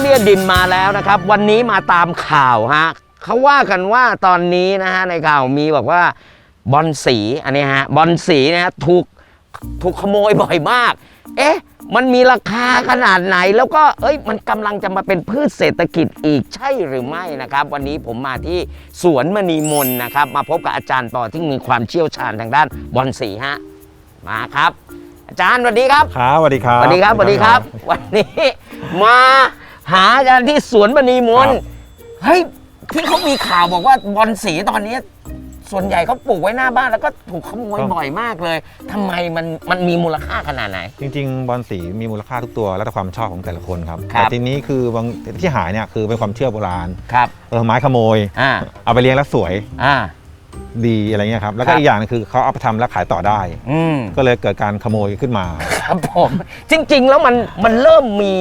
สูงเตี้ยเลียดินมาแล้วนะครับ วันนี้มาตามข่าวฮะเขาว่ากันว่าตอนนี้นะฮะในข่าวมีบอกว่าบอลสีอันนี้ฮะบอลสีนะฮะถูกถูกขโมยบ่อยมาก เอ๊ะ มันมีราคาขนาดไหน แล้วก็เอ้ย มันกำลังจะมาเป็นพืชเศรษฐกิจอีกใช่หรือไม่นะครับ วันนี้ผมมาที่สวนมณีมนนะครับ มาพบกับอาจารย์ปอที่มีความเชี่ยวชาญทางด้านบอลสีฮะมาครับ อาจารย์สวัสดีครับครับสวัสดีครับสวัสดีครับสวัสดีครับ วันนี้มา หาอาจารย์ที่สวนมณีมนครับ เฮ้ยที่เขามีข่าวบอกว่าบอลสีตอนนี้ ส่วนใหญ่เขาปลูกไว้หน้าบ้านแล้วก็ถูกขโมยบ่อยมากเลยทำไมมันมันมีมูลค่าขนาดไหน จริงๆ บอลสีมีมูลค่าทุกตัวแล้วแต่ความชอบของแต่ละคนครับครับ แต่ทีนี้คือบางที่หายเนี่ยคือเป็นความเชื่อโบราณครับ เออไม้ขโมย อ่าเอาไปเลี้ยงแล้วสวยอ่า ดีอะไรเงี้ยครับแล้วครัก็บอีกอย่างหนึงคือเขาเอาไปทำแล้วขายต่อได้ อืมก็เลยเกิดการขโมยขึ้นมา ครับผมจริง ๆ แล้วมันมันเริ่มมี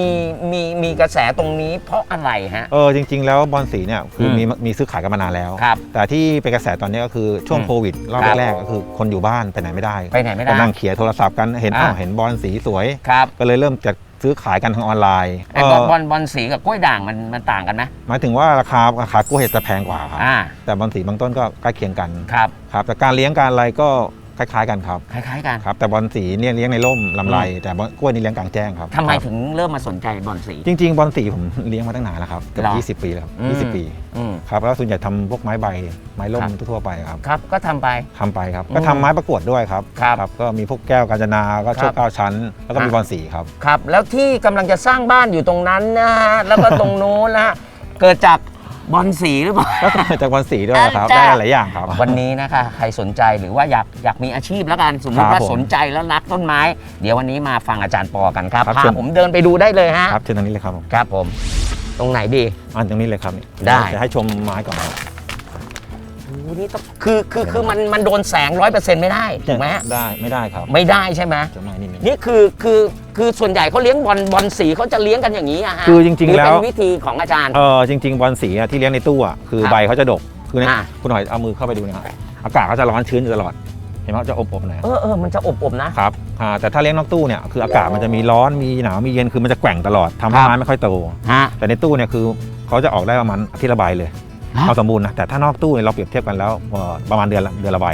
มีมีกระแสตรงนี้ เพราะอะไรฮะ เออจริง ๆ แล้วบอลสีเนี่ยคืออมมีมีซื้อขายกันมานานแล้ว ครับแต่ที่เป็นกระแสตอนนี้ก็คือช่วงอืมโควิดรอบครับ แรกๆก็คือคนอยู่บ้านไปไหนไม่ได้ไปไหนไม่ได้ ก็นั่งเขียโทรศัพท์กันเห็นอ่าอ้าวเห็นบอลสีสวย ครับก็เลยเริ่มจะซื้อขายกันทางออนไลน์ไอ้บอลเออบอลบอลสีกับกล้วยด่างมันมันต่างกันไหมหมายถึงว่าราคาราคากล้วยจะแพงกว่าครับอ่าแต่บอลสีบางต้นก็ใกล้เคียงกันครับ ครับแต่การเลี้ยงการอะไรก็ คล้ายๆกันครับคล้ายๆกันครับแต่บอลสีเนี่ยเลี้ยงในร่มลำไรอืมแต่บอลกล้วยนี่เลี้ยงกลางแจ้งครับทำไมครับถึงเริ่มมาสนใจบอลสี จริง ๆ บอลสีผมเลี้ยงมาตั้งนานแล้วครับเกือเหรอ บ20 ปีแล้วครับอืม20 ปีอืม ครับแล้วส่วนใหญ่ทำพวกไม้ใบไม้ร่มครับ ทั่วๆไปครับครับก็ทำไป ทำไปครับอืมก็ทำไม้ประกวดด้วยครับครับก็มีพวกแก้วกาญจนาก็โชครัคบเก้าชั้น แล้วก็มีอะบอลสีครับ ครับ แล้วที่กำลังจะสร้างบ้านอยู่ตรงนั้นนะฮะแล้วก็ตรงนู้นนะฮะเกิดจาก บอลสีหรือเปล่า ก็เกิดจากบอลสีด้วยครับจ้ะได้หลายอย่างครับ วันนี้นะคะใครสนใจหรือว่าอยากอยากมีอาชีพแล้วกันสมมติครับว่าผมสนใจแล้วรักต้นไม้ เดี๋ยววันนี้มาฟังอาจารย์ปอกันครับครับพาเชิญผมเดินไปดูได้เลยฮะครับเชิญทางนี้เลยครับผมครับผม ตรงไหนดีอันตรงนี้เลยครับนี่ได้จะให้ชมไม้ก่อนครับโอ้โหนี่ต้องคือคือคือมันมันโดนแสงร้อยเปอร์เซ็นต์ไม่ได้ถูกไหมฮะได้ไม่ได้ครับไม่ได้ใช่ไหมจะไม่นี่นี่นี่คือคือคือส่วนใหญ่เขาเลี้ยงบอลบอลสีเขาจะเลี้ยงกันอย่างนี้อะฮะคือจริงๆหแล้ว เป็นวิธีของอาจารย์ เออจริง ๆ บอลสีอะที่เลี้ยงในตู้อะคือครับใบเขาจะดก คือเนี่ยอะ คุณหน่อยเอามือเข้าไปดูนะครับอากาศเขาจะร้อนชื้นอยู่ตลอด เห็นไหมเขาจะอบๆหน่อยเออเออมันจะอบอบๆนะ ครับอ่าแต่ถ้าเลี้ยงนอกตู้เนี่ยคืออากาศมันจะมีร้อนมีหนาวมีเย็นคือมันจะแกว่งตลอดทำให้ครับ ไม้ไม่ค่อยโต ฮะแต่ในตู้เนี่ยคือเขาจะออกได้ประมาณอาทิตย์ละใบเลย ฮะเอาสมบูรณ์นะแต่ถ้านอกตู้เนี่ยเราเปรียบเทียบกันแล้วเอ่อประมาณเดือนละเดือนละใบ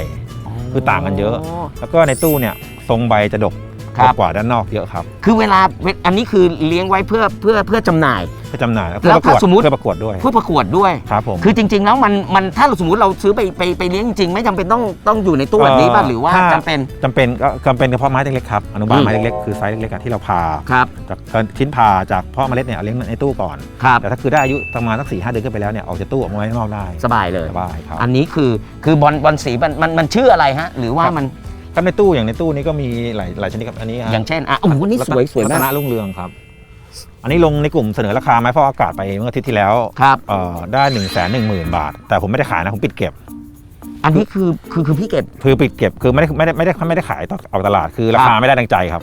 คือต่างกันเยอะ แล้วก็ในตู้เนี่ยทรงใบจะดก ครับกว่าด้านนอกเยอะครับคือเวลาเวอันนี้คือเลี้ยงไว้เพื่อเพื่อเพื่อจำหน่าย เพื่อจำหน่ายแล้เพื่อวประกวดถ้าสมมุติ เพื่อประกวดด้วยเพื่อประกวดด้วย ครับผมคือจริง ๆ แล้วมันมันถ้าเราสมมติเราซื้อไปไปไปเลี้ยงจริงๆไม่จำเป็นต้องต้องอยู่ในตู้แบบนี้ป่ะเอ่อหรือว่าถ้าจำเป็น จำเป็นก็จำเป็นเฉพาะไม้เล็กๆครับอนุบาลอืม ไม้เล็กๆคือไซส์เล็กๆอะที่เราพาครับจากชิ้นผ่าจากเพาะเมล็ดเนี่ยเอาเลี้ยงในตู้ก่อน ครับ แต่ถ้าคือได้อายุประมาณสักสี่ห้าเดือนขึ้นไปแล้วเนี่ยออกจากตู้ออกมาไว้ข้างนอกได้สบายเลย สบายครับ อันนี้คือคือบอลบอลสีมันมันมันชื่ออะไรฮะ หรือว่าครับ มัน ถ้าในตู้อย่างในตู้นี้ก็มีหลายหลายชนิดครับอันนี้ฮะอย่างเช่นอะโอ้โหนี่สวยสวยรัมาตกนรุ่งเรืองครับ อันนี้ลงในกลุ่มเสนอราคาไม้ฟอกอากาศไปเมื่ออาทิตย์ที่แล้วครับ เอ่อได้1นึ่งแสนหนึ่งหมื่นบาท แต่ผมไม่ได้ขายนะผมปิดเก็บ อันนี้คือคือคือพี่เก็บ คือปิดเก็บคือไม่ได้ไม่ได้ไม่ได้ไม่ได้ขายต่อออกตลาดคือราคคารับไม่ได้ดังใจครับ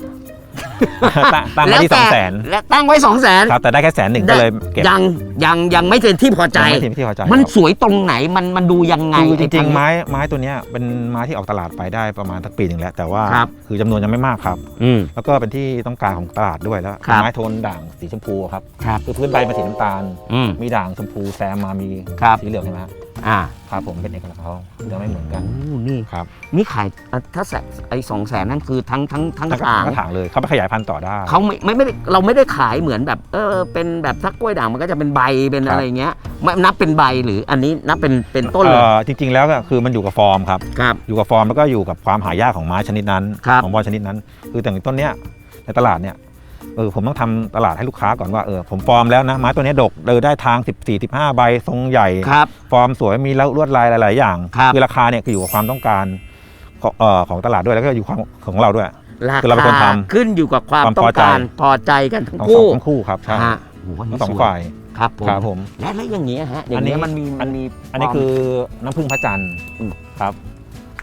ตั้งตั้งไว้ที่สองแสนและตั้งไว้สองแสนครับแต่ได้แค่แสนหนึ่งก็เลยเก็บยังยังยังไม่เป็นที่พอใจยังไม่ถึงที่พอใจมันครับสวยตรงไหนมันมันดูยังไงคือจไอ้ริงพันๆธุ์ไม้ไม้ตัวเนี้ยเป็นไม้ที่ออกตลาดไปได้ประมาณสักปีหนึ่งแล้ว แต่ว่าครับคือจำนวนยังไม่มากครับอืมแล้วก็เป็นที่ต้องการของตลาดด้วยแล้วครับเป็นไม้โทนด่างสีชมพูครับครับคือพื้นใบเป็นสีน้ำตาลอืมมีด่างชมพูแซมมามีครับสีเหลืองใช่ไหมฮะ อ่าครับผมเป็นเอกลักษณ์ของเขาจะไม่เหมือนกันโอ้นี่ครับนี่ขายอะถ้าแสนไอ้สองแสนนั่นคือทั้งทั้งทั้งทั้งถางกระถางเลยเขาไปขยายพันธุ์ต่อได้ เขาไม่ไม่ไม่ได้เราไม่ได้ขายเหมือนแบบ เออเป็นแบบทักกล้วยด่างมันก็จะเป็นใบเป็นครับ อะไรเงี้ยไม่นับเป็นใบหรืออันนี้นับเป็นเป็นต้นเลยเอ่อจริง ๆ แล้วก็คือมันอยู่กับฟอร์มครับ ครับ อยู่กับฟอร์มแล้วก็อยู่กับความหายากของไม้ชนิดนั้น ครับ ของบอลชนิดนั้น คือแต่ต้นเนี้ยในตลาดเนี่ย เออผมต้องทำตลาดให้ลูกค้าก่อนว่าเออผมฟอร์มแล้วนะไม้ตัวเนี้ยดกเดินได้ทาง 14 15 ใบทรงใหญ่ครับฟอร์มสวยมีลวดลายหลาย ๆ อย่างครับอราคาเนี่ยคืออยู่กับความต้องการของเอ่อของตลาดด้วยแล้วก็อยู่ความของเราด้วยราคือเราเป็นคนคาทำขึ้นอยู่กับความความต้อพองใจการพอใจกันทั้งทั้งสอคู่งทั้งคู่ครับใช่ฮะโอ้โหอันนี้ทั้งสองวยฝ่ายครับผมครับผมและแล้วอย่างเงี้ยฮะอย่างเงี้ยอันนี้มันมีมันมีอันนี้วามคือน้ำผึ้งพระจันทร์อืมครับ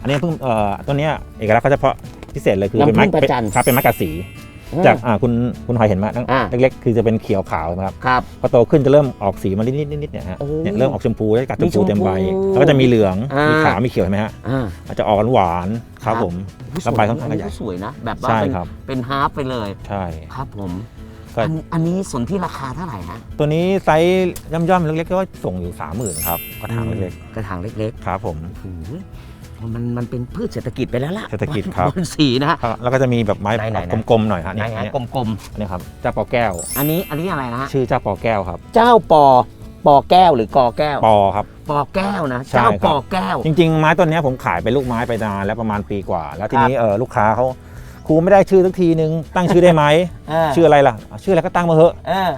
อันนี้น้ำผึ้งเอ่อตัวเนี้ยเอกลักษณ์เขาเฉพาะพิเศษเลยคือเป็นน้ำผึ้ไม้งพระจันทร์ครับเป็นไม้กัดสีอืม จากอ่าคุณคุณหอยเห็นไหมตั้งอ่า เล็กๆ คือจะเป็นเขียวขาวนะครับครับ พอโตขึ้นจะเริ่มออกสีมานิดๆนิดๆเนี่ยฮะโอ้เนี่ยเริ่มออกชมพูแล้วกัดชมีมพูเต็มใบชมพูแล้วก็จะมีเหลืองอ่ามี มีขาวมีเขียวเห็นไหมฮะอ่า อาจจะออกหวานๆครับผมอุ๊ยแล้วใบค่อนข้างสวยใหญ่ก็สวยนะ แบบว่าใช่เป็นครับ เป็นฮาร์ฟไปเลย ใช่ ครับผมก็ก็อันอันนี้สนที่ราคาเท่าไหร่ฮะตัวนี้ไซส์ย่อมๆเล็กๆก็ส่งอยู่สามหมื่นครับกระถางเล็กกระถางเล็กๆครับผม ๆโอ้โห มันมันเป็นพืชเศรษฐกิจไปแล้วล่ะเศรษฐกิจครับ บอลสีนะฮะ ครับแล้วก็จะมีแบบไม้ไหนๆๆแบบกลมๆหน่อยฮะไหนนี่ฮะอันกลมนี้ครับเจ้าปอแก้ว ๆ อันนี้อันนี้อะไรนะฮะ ชื่อเจ้าปอแก้วครับ เจ้าปอปอแก้วหรือกอแก้ว ปอครับ ปอแก้วนะ ใช่เจ้าครับ ปอแก้ว จริง ๆ ไม้ต้นเนี้ยผมขายเป็นลูกไม้ไปนานแล้วประมาณปีกว่า แล้วทีนี้เออลูกค้าเขาครูไม่ได้ชื่อสักทีนึงตั้งชื่อได้ไหม เออชื่ออะไรล่ะ ชื่ออะไรก็ตั้งมาเถอะ เออ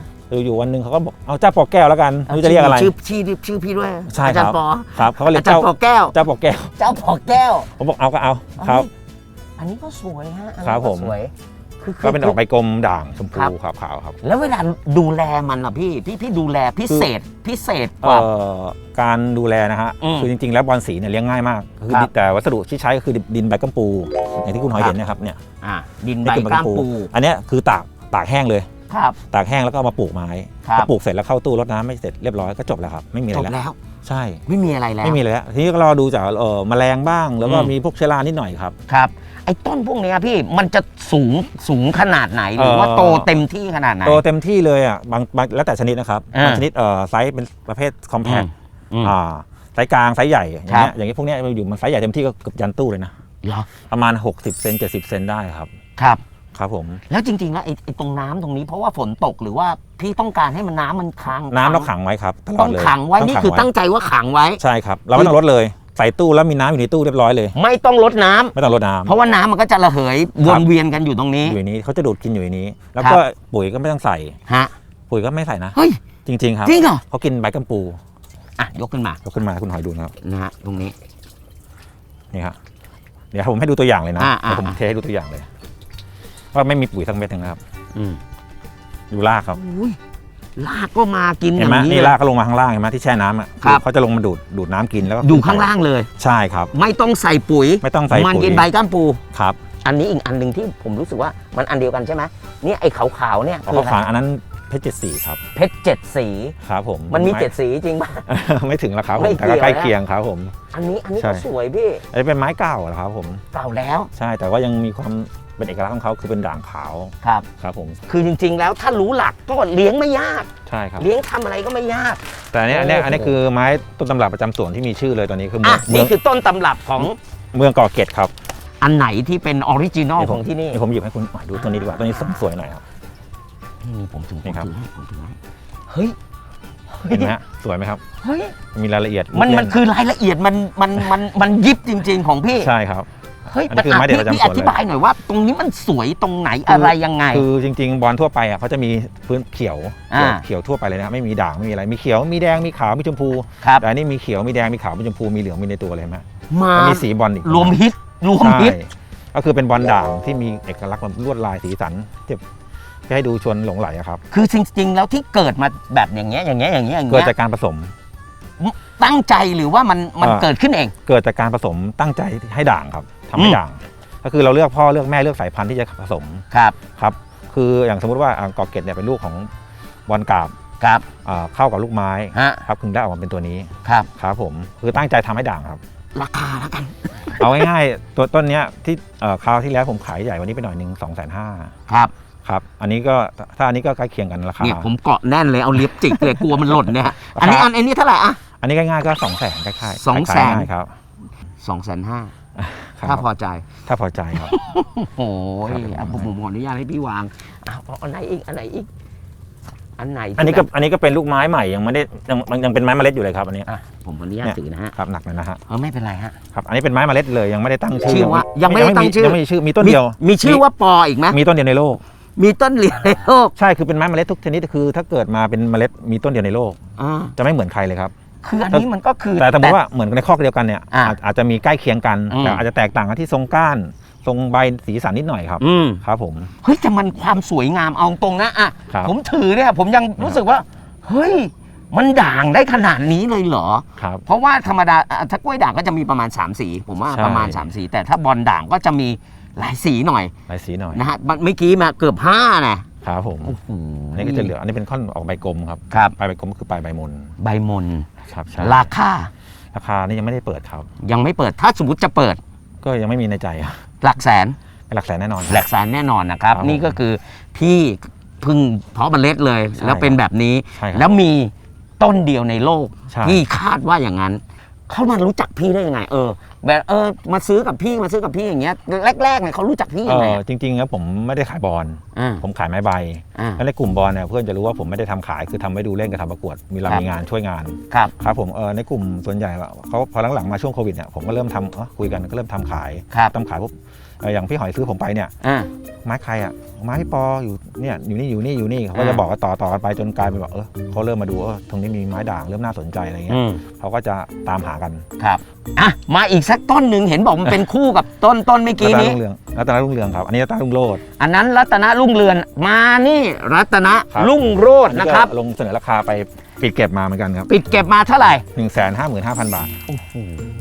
อยู่ๆวันหนึ่งเขาก็บอกเอาเจ้าปอแก้วแล้วกันไม่รู้จะเรียกอะไรชื่อชื่อชื่อพี่ด้วยใช่อาจารครับย์ปอครับเขาก็เรียอากจารเจ้าย์ปอแก้ว เจ้าปอแก้วเจ้าปอแก้วผมบอกเอาก็เอาครับ อันนี้ก็สวยฮะอันนี้ครับผม สวยคือคือก็เป็นออกใบกลมด่างชมครัพูบขาวๆครับ แล้วเวลาดูแลมันล่ะพี่พี่พี่ดูแลพิเศษพิเศษกเอ่ว่าอการดูแลนะฮะอืมคือจริงๆ แล้วบอลสีเนี่ยเลี้ยงง่ายมากคือครับแต่วัสดุที่ใช้ก็คือดินใบกัมปูอย่างที่คุณหอยเห็นเนะครับเนี่ยอะดินนี่ใบคือก้ามปู อันเนี้ยคือตากตากแห้งเลย ครับ ตากแห้งแล้วก็เอามาปลูกไม้ครับ พอปลูกเสร็จแล้วเข้าตู้รดน้ำไม่เสร็จเรียบร้อยก็จบแล้วครับไม่มีอะจไรบแล้วแล้ว ใช่ ไม่มีอะไรแล้ว ไม่มีเลยแล้วทีนี้ก็รอดูจากเอ่อแมลงบ้าง แล้วก็อืม มีพวกเชื้อรานิดหน่อยครับ ครับ ไอ้ต้นพวกเนี้ยพี่มันจะสูงสูงขนาดไหน หรือว่าเอ่อ โตเต็มที่ขนาดไหน โตเต็มที่เลยอะบางบางแล้วแต่ชนิดนะครับอ่าบางชนิดเอ่อไซส์เป็นประเภทคอมแพคอืมอ่าไซส์กลางไซส์ใหญ่อย่างครัเงี้บยอย่างนี้พวกเนี้ยมันอยู่มันไซส์ใหญ่เต็มที่ก็เกือบยันตู้เลยนะเหรอประมาณ 60เซน70เซนได้ครับ ครับ ครับผม แล้วจริงๆแล้วไอ้ไอ้ตรงน้ำตรงนี้เพราะว่าฝนตกหรือว่าพี่ต้องการให้มันน้ำมันค้างน้ำเราขังไว้ครับตลอต้ดองเลยขังไว้นี่คือตั้งใจว่าขังไว้ ใช่ครับ เราไม่ต้องลดเลย ใส่ตู้แล้วมีน้ำอยู่ในตู้เรียบร้อยเลย ไม่ต้องลดน้ำไม่ต้องลดน้ำเพราะว่าน้ำมันก็จะระเหยวนเวียนกันอยู่ตรงนี้ อยู่ในนี้เขาจะดูดกินอยู่ในนี้ แล้วครับก็ปุ๋ยก็ไม่ต้องใส่ ฮะ ปุ๋ยก็ไม่ใส่นะ เฮ้ย จริง ๆ ครับจริงเหรอ เขากินใบกัมปูอะ ยกขึ้นมายกขึ้นมาให้คุณหอยดูนะครับนะฮะตรงนี้ นี่ครับเดี๋ยวผมให้ดูตัวอย่างเลยนะอ่าอ่า เดี๋ยวผมเทให้ดูตัวอย่างเลย ว่าไม่มีปุ๋ยทั้งเม็ดเลยนะครับ อืมดูรากครับ อุ้ยลากก็มากินอเห็นย่างไหมนี้นี่เลยรากก็ลงมาข้างล่างเห็นไหมที่แช่น้ำอะครับ เขาจะลงมาดูดดูดน้ำกินแล้วก็อยู่ข้างล่างเลย ใช่ครับ ไม่ต้องใส่ปุ๋ย ไม่ต้องใส่มันปุ๋ยกินใบก้ามปู ครับ อันนี้อีกอันหนึ่งที่ผมรู้สึกว่ามันอันเดียวกันใช่ไหมเนี่ยไอ้ขาวๆเนี่ยเอาคือข้าวอะไรสารอันนั้นเพชรเจ็ดสีครับเพชรเจ็ดสี ครับผมมันมีไเจ็ดสีจริงป่ะ ไม่ถึงแล้วครับผมไม่แต่ก็เกี่ยว ใกล้นะเคียงครับผม อันนี้อันนี้ใช่ ก็สวยพี่ อันนี้เป็นไม้เก่าเหรอครับผมเก่าแล้ว ใช่แต่ว่ายังมีความ เป็นเอกลักษณ์ของเขาคือเป็นด่างขาวครับ ครับผมคือจริง ๆ แล้วถ้ารู้หลักก็เลี้ยงไม่ยาก ใช่ครับ เลี้ยงทำอะไรก็ไม่ยาก แต่อันเนี้ยอันเนี้ยโอ้โหอันนี้คือไม้ต้นตำรับประจำสวนที่มีชื่อเลยตอนนี้คือเมือะ องเมืนี่องคือต้นตำรับของเมืองเกาะเกร็ดครับอันไหนที่เป็นออริจินอลนี่ของที่นี่นี่ผมหยิบให้คุณหน่อยดูตัวนี้ดีกว่าตัวนี้สวยๆหน่อยครับ นี่ผมถึงผมนี่ครับถือให้ผมถือให้เฮ้ยเห็นไหมฮะสวยไหมครับ เฮ้ยมีรายละเอียดมันลูกมันเล่คือรายละเอียดมันมันมันมันยิบจริง ๆ ของพี่ ใช่ครับ เฮ้ยอันนี้คือไม้เด็ดประจำพี่สวนเลยอธิบายหน่อยว่า ตรงนี้มันสวยตรงไหนอะไรยังไง คือจริง ๆ บอลทั่วไปอะเขาจะมีพื้นเขียวอ่า เขียวทั่วไปเลยนะครับไม่มีด่างไม่มีอะไรมีเขียวมีแดงมีขาวมีชมพู ครับแต่อันนี้มีเขียวมีแดงมีขาวมีชมพูมีเหลืองมีในตัวเลยเห็นไหมมาแล้วมีสีบอลอีกรวมฮิตรวมใช่ฮิตก็คือเป็นบอลด่างที่มีเอกลักษณ์แบบลวดลายสีสันที่จะให้ดูชวนหลงไหลอะครับ คือจริงๆแล้วที่เกิดมาแบบอย่างเงี้ยอย่างเงี้ยอย่างเงี้ยอย่างเกิดเงี้ยจากการผสม ตั้งใจหรือว่ามันมันอ่าเกิดขึ้นเอง เกิดจากการผสมตั้งใจให้ด่างครับทำให้อืมด่าง ก็คือเราเลือกพ่อเลือกแม่เลือกสายพันธุ์ที่จะผสมครับครับ คืออย่างสมมุติว่าอ่ากอเกตเนี่ยเป็นลูกของบอลกาบครับอ่าเข้ากับลูกไม้ฮะครับถึงได้ออกมาเป็นตัวนี้ครับ ครับผมคือตั้งใจทำให้ด่างครับ ราคาแล้วกัน เอาง่ายๆตัวต้นเนี้ยที่เอ่อคราวที่แล้วผมขายใหญ่กวันนี้ไปหน่อยหนึ่งสองแสนห้าครับครับอันนี้ก็ถ้าอันนี้ก็ใกล้เคียงกันราคา เนี่ยผมเกาะแน่นเลยเอาเล็บจิกเลยกลัวมันหล่นเนี่ยฮะราคาอันนี้อันอันนี้เท่าไหร่อะ อันนี้ง่ายๆก็สองแสนคล้ายๆสองแสน คล้ายๆครับสองแสนห้าครับถ้าพอใจ ถ้าพอใจครับ โอ้ยครับ อะผมผมขออนุญาตให้พี่วางอะเอาอันไหนอีกอันไหนอีก อันไหนที่อันนี้ก็แบบอันนี้ก็เป็นลูกไม้ใหม่ยังไม่ได้ยังยังยังเป็นไม้เมล็ดอยู่เลยครับอันนี้อะผมขออนุญาตเนี่ยถือนะฮะครับหนักเลยนะฮะเออไม่เป็นไรฮะ ครับอันนี้เป็นไม้เมล็ดเลยยังไม่ได้ตั้งชื่ชื่อว่ายังไม่ได้ตั้งชื่อ ยังไม่มีชื่อมีต้นเดียวมีมีชื่อว่าปออีกไหมมีต้นเดียวในโลก มีต้นเหลียงในโลกใช่คือเป็นไม้เมล็ดทุกชนิดคือ ถ้าเกิดมาเป็นเมล็ดมีต้นเดียวในโลก อ่าจะไม่เหมือนใครเลยครับ คืออันนี้มันก็คือแต่สมมติว่าเหมือนในคอกเดียวกันเนี่ย อะอาจอาจจะมีใกล้เคียงกัน อืม แต่อาจจะแตกต่างกันที่ทรงก้าน ทรงใบสีสันนิดหน่อยครับ อืม ครับผม เฮ้ยแต่มันความสวยงามเอาตรงนะอะครับ ผมถือเนี่ยผมยังรู้สึกว่า เฮ้ย มันด่างได้ขนาดนี้เลยเหรอ ครับ เพราะว่าธรรมดาอะถ้ากล้วยด่างก็จะมีประมาณ 3 สี ผมว่าใช่ ประมาณ 3 สี แต่ถ้าบอลด่างก็จะมีหลายสีหน่อยลายสีหน่อยนะฮะเมื่อกี้มาเกือบ5นะครับผมโอ้โหอันนี้ก็จะเหลืออันนี้เป็นค่อนออกใบกลมครับครับ ปลายใบกลมก็คือปลายใบมน ใบมน ครับใช่ราคา ราคานี่ยังไม่ได้เปิดครับ ยังไม่เปิดถ้าสมมติจะเปิด ก็ยังไม่มีในใจครับหลักแสนเป็นหลักแสนแน่นอน หลักแสนแน่นอนนะครับ ครับผมนี่ก็คือพี่เพึ่งเพาะเมล็ดเลย ใช่แล้วเป็นแบบนี้ ใช่ครับแล้วมีต้นเดียวในโลก ใช่พี่คาดว่าอย่างนั้น เขามารู้จักพี่ได้ยังไง เออ แบบเออมาซื้อกับพี่มาซื้อกับพี่อย่างเงี้ยแรกๆเนี่ยเขารู้จักพี่เอยังไงอจริงๆแล้วผมไม่ได้ขายบอลอ่าผมขายไม้ใบอ่าแล้วในกลุ่มบอลเนี่ยเพื่อนจะรู้ว่าผมไม่ได้ทำขายคือทำไว้ดูเล่นกับทำประกวดมีเราครับมีงานช่วยงานครับ ครับผมเออในกลุ่มส่วนใหญ่อะเขาพอหลังๆมาช่วงโควิดเนี่ยผมก็เริ่มทำเอ้อคุยกันก็เริ่มทำขายครับ ทำขายปุ๊บ เอ่ออย่างพี่หอยซื้อผมไปเนี่ยอ่า ไม้ใครอะไม้พี่ปออยู่เนี่ยอยู่นี่อยู่นี่อยู่นี่เขาก็อ่า จะบอกกันต่อต่อกันไปจนกลายเป็นแบบเออเขาเริ่มมาดูเออตรงนี้มีไม้ด่างเริ่มน่าสนใจอะไรเงี้อืยมเขาก็จะตามหากันครับอะมาอีกสักต้นหนึ่งเห็นบอกมันเป็นคู่กับต้นต้นเมื่อรักี้ตนนี้ รุ่งเรืองรัตนรุ่งเรืองครับอันนี้รัตนรุ่งโรจน์ อันนั้นรัตนรุ่งเรือนมานี่รัตนะครับ รุ่งโรจน์อันะครับก็ลงเสนอราคาไปปิดเก็บมาเหมือนกันครับปิดเก็บมาเท่าไหร่หนึ่งแสนห้าหมื่นห้าพันบาท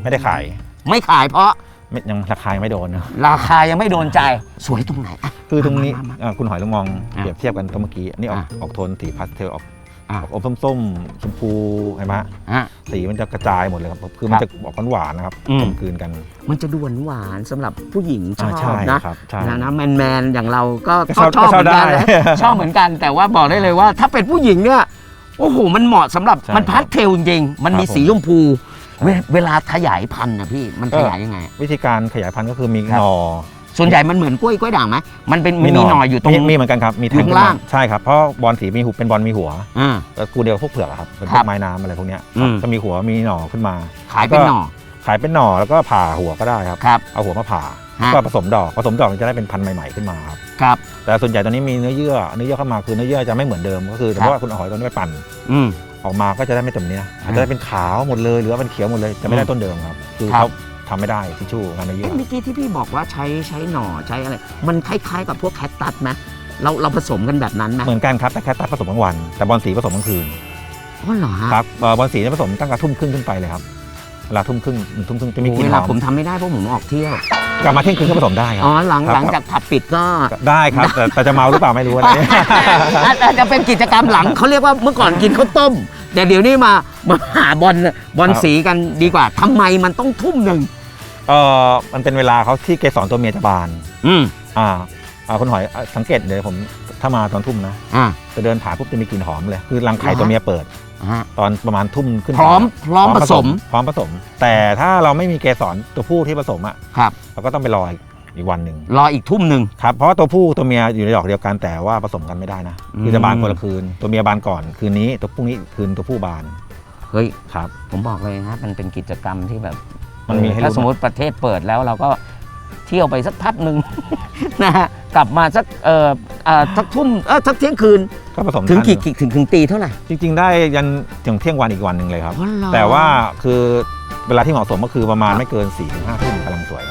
ไม่ได้ขาย ไม่ขายเพราะ ไม่ยังราคายังไม่โดนนะราคายังไม่โดนใจสวยตรงไหนอะ คือตรงนี้มามามาอ่าคุณหอยลองมองอะเปรียบเทียบกันตัวเมื่อกี้อันนี้ออกอะออกโทนสีพาสเทลออกอะ ออกอมส้มๆชมพูเห็นไหมฮะอะ สีมันจะกระจายหมดเลยครับคือมันครัจะบออกหวานๆนะครับอืม กลมกลืนกันมันจะดูหวานหวานๆสำหรับผู้หญิงชอ่าอใช่บนะ ครับใช่ นะนะแมนแมนๆอย่างเราก็ก็ก็ชอบชอบเหมือนกันก็ชอบได้นะชอบเหมือนกัน แต่ว่าบอกได้เลยว่า ถ้าเป็นผู้หญิงเนี่ยโอ้โหมันเหมาะสำหรับใช่มันพัดเทลจริงๆมันมีครับผม สีชมพู เวเวลาขยายพันธุ์นะพี่มันก็ขยายยังไง วิธีการขยายพันธุ์ก็คือมีครับหน่อ ส่วนใหญ่มันเหมือนกล้วยกล้วยด่างไหมมันเป็นมันมีหน่ออยู่ตรงมีมีเหมือนกันครับ มีแทอยู่ข้างล่างขึ้นมใช่ครับ เพราะบอลสีมีหุบเป็นบอลมีหัวอ่าก็กูเดียวกับพวกเผือกอะครับเป็นพครัวบกไม้น้ำอะไรพวกเนี้ยอืมจะมีหัวมีหน่อขึ้นมา ขายเป็นหน่อ ขายเป็นหน่อแล้วก็ผ่าหัวก็ได้ครับครับเอาหัวมาผ่าฮะก็ผสมดอกผสมดอกมันจะได้เป็นพันธุ์ใหม่ ๆขึ้นมาครับครับแต่ส่วนใหญ่ตอนนี้มีเนื้อเยื่อเนื้อเยื่อเข้ามาคือเนื้อเยื่อจะไม่เหมือนเดิมก็คือครัแต่บว่าคุณเอาหอยตัวนี้ไปปั่น อืมออกมาก็จะได้ไม่จำเนี้ยอาจจะได้เป็นขาวหมดเลยหรือว่าเป็นเขียวหมดเลยจะไม่ได้ต้นเดิมครับ คือครับเขาทำไม่ได้ทิชชู่งานเนื้อเยื่เอ๊ะอเมื่อกี้ที่พี่บอกว่าใช้ใช้หน่อใช้อะไร มันคล้ายๆกับพวกแคตตัสไหมเราเราผสมกันแบบนั้นไหมเหมือนกันครับแต่แค่ตัดผสมกลางวัน แต่บอลสีผสมกลางคืนอ๋อเหรอฮะครับเอ่อบอลสีเนี่ยผสมตั้งแต่ทุ่มครึ่งขึ้นไปเลยครับเวลาทุ่มครึ่งหนึ่งทุ่มครึ่งจะมีกลิ่เวนหลาอมผมทำไม่ได้เพราะผมออกเที่ยว กลับมาเที่ยงคืนก็ผสมได้ครัอ๋อหลังครับหลังจากผับปิดก็ได้ครับแต่แต่จะเมาหรือเปล่าไม่รู้อันนี้ อาจจะเป็นกิจกรรมหลังเขาเรียกว่าเมื่อก่อนกินข้าวต้ม แต่เดี๋ยวนี้มามาหาบอลบอลครับ สีกันดีกว่าทำไมมันต้องทุ่มหนึ่งเออมันเป็นเวลาเขาที่เกสรตัวเมียจะบานอืมอ่าอ่าคุณหอยอะสังเกตเดี๋ยวผมถ้ามาตอนทุ่มนะ อ่า จะเดินผ่านปุ๊บจะมีกลิ่นหอมเลย คือรังไข่เหรอฮะตัวเมียเปิด ฮะตอนประมาณทุ่มขึ้นพร้อมไปพร้อมผสม พร้อมผสม แต่ถ้าเราไม่มีเกสรตัวผู้ที่ผสมอะครับ เราก็ต้องไปรออีกอีกวันหนึ่งรออีกทุ่มหนึ่ง ครับเพราะว่าตัวผู้ตัวเมียอยู่ในดอกเดียวกันแต่ว่าผสมกันไม่ได้นะอืมคือจะบานคนละคืน ตัวเมียบานก่อนคืนนี้ตัวพรุ่งนี้คืนตัวผู้บานเฮ้ย ครับ ผมบอกเลยนะมันเป็นกิจกรรมที่แบบมันมีให้ถ้ารู้สมมติประเทศเปิดแล้วเราก็ เที่ยวไปสักพักหนึ่ง นะฮะกลับมาสักเอ่อเอ่อสักทุ่มเออสักเที่ยงคืน ก็ผสมถึงทันกี่กี่ถึงถึงตีเท่าไหร่จริง ๆ ได้ยันถึงเที่ยงวันอีกวันหนึ่งเลยครับ อ๋อเหรอ แต่ว่าคือเวลาที่เหมาะสมก็คือประมาณไม่เกิน4ี่ถึงห้าทุ่มกำลังสวยครับ